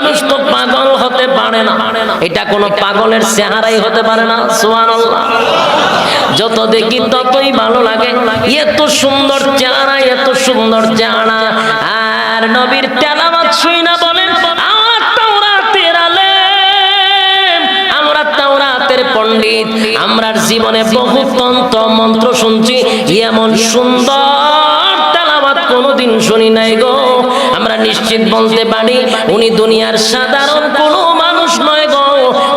মানুষ তো পাগল হতে পারে না। এটা কোনো পাগলের চেহারাই হতে পারে না, সুবহানাল্লাহ। যত দেখি ততই ভালো লাগে। এত সুন্দর চেহারা, এত সুন্দর চেহারা। আর নবীর তেলাওয়াত শুই না বলেন, আমার আমরা পণ্ডিত। আমরার জীবনে বহু তন্ত্র মন্ত্র শুনছি, এমন সুন্দর তেলাওয়াত কোনোদিন শুনি নাই গো। আমরা নিশ্চিত বলতে পারি, উনি দুনিয়ার সাধারণ কোনো মানুষ নয় গো।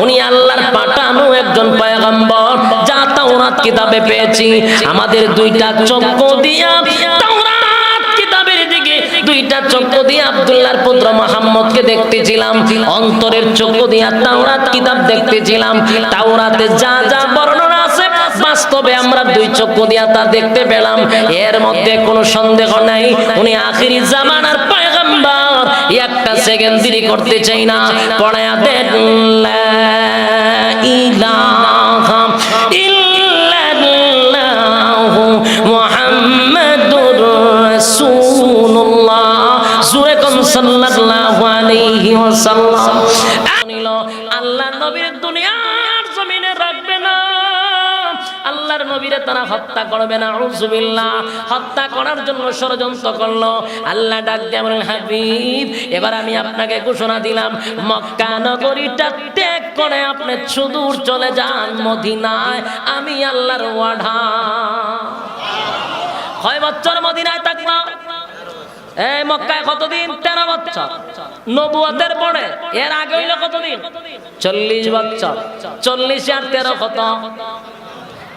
উনি আল্লাহর পাঠানো একজন পয়গম্বর, যা তাওরাত কিতাবে পেয়েছি। আমাদের দুইটা চক্ষু দিয়া দুইটা চক্ষু দিয়ে পুত্র দেখতেছিলাম। অন্তরের চক্ষু দিয়া তাওরাত কিতাব দেখতেছিলাম। তাওরাতে যা যা বর্ণনা আছে, বাস্তবে আমরা দুই চক্ষু দিয়া তা দেখতে পেলাম। এর মধ্যে কোনো সন্দেহ নাই। উনি আখিরি জামানার পয়গম্বর একটা সেকেন্ড দেরি করতে চাই না। পড়ায়া দেন সাল্লাল্লাহু আলাইহি ওয়াসাল্লাম। আল্লাহ নবীর দুনিয়ার নবীরে তারা হত্যা করবে না উজুবিল্লাহ হত্যা করার জন্য ষড়যন্ত্র করল। আল্লাহ ডাক হাবিব, এবার আমি আপনাকে ঘোষণা দিলাম, মক্কা নগরীটা ত্যাগ করে আপনি সুদূর চলে যান মদিনায়। আমি আল্লাহর ওয়াঢা কয় বছর মদিনায় থাকল এই মক্কায় কতদিন? তেরো বছর। নবুয়াতের পরে। এর আগে হইল কতদিন? চল্লিশ বছর। চল্লিশ আর তেরো কত?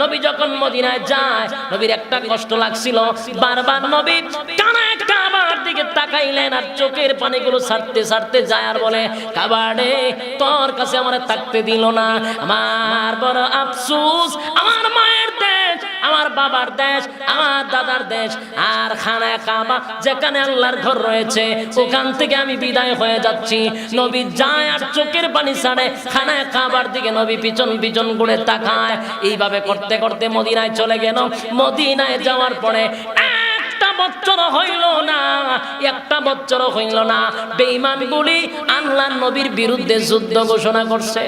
নবী যখন মদিনায় যায়, নবীর একটা কষ্ট লাগছিল। বারবার নবী কানায় কাবার দিকে তাকাইলেন আর চোখের পানিগুলো সারতে সারতে যায় আর বলে কাবাডে তোর কাছে আমার থাকতে দিল না। আমার বড় আফসুস, আমার মায়ের আমার বাবার দেশ, আমার দাদার দেশ, আর খানায় কাবা যেখানে আল্লাহর ঘর রয়েছে, ওখান থেকে আমি বিদায় হয়ে যাচ্ছি। নবী যায় আর চোখের পানি ছাড়ে খানায় কাবার দিকে নবী পিছন পিছন করে তাকায়। এইভাবে করতে করতে মদিনায় চলে গেল। মদিনায় যাওয়ার পরে একটা বছর হইল না, একটা হইল না। বেঈমান গুলি নবীর বিরুদ্ধে যুদ্ধ ঘোষণা করছে।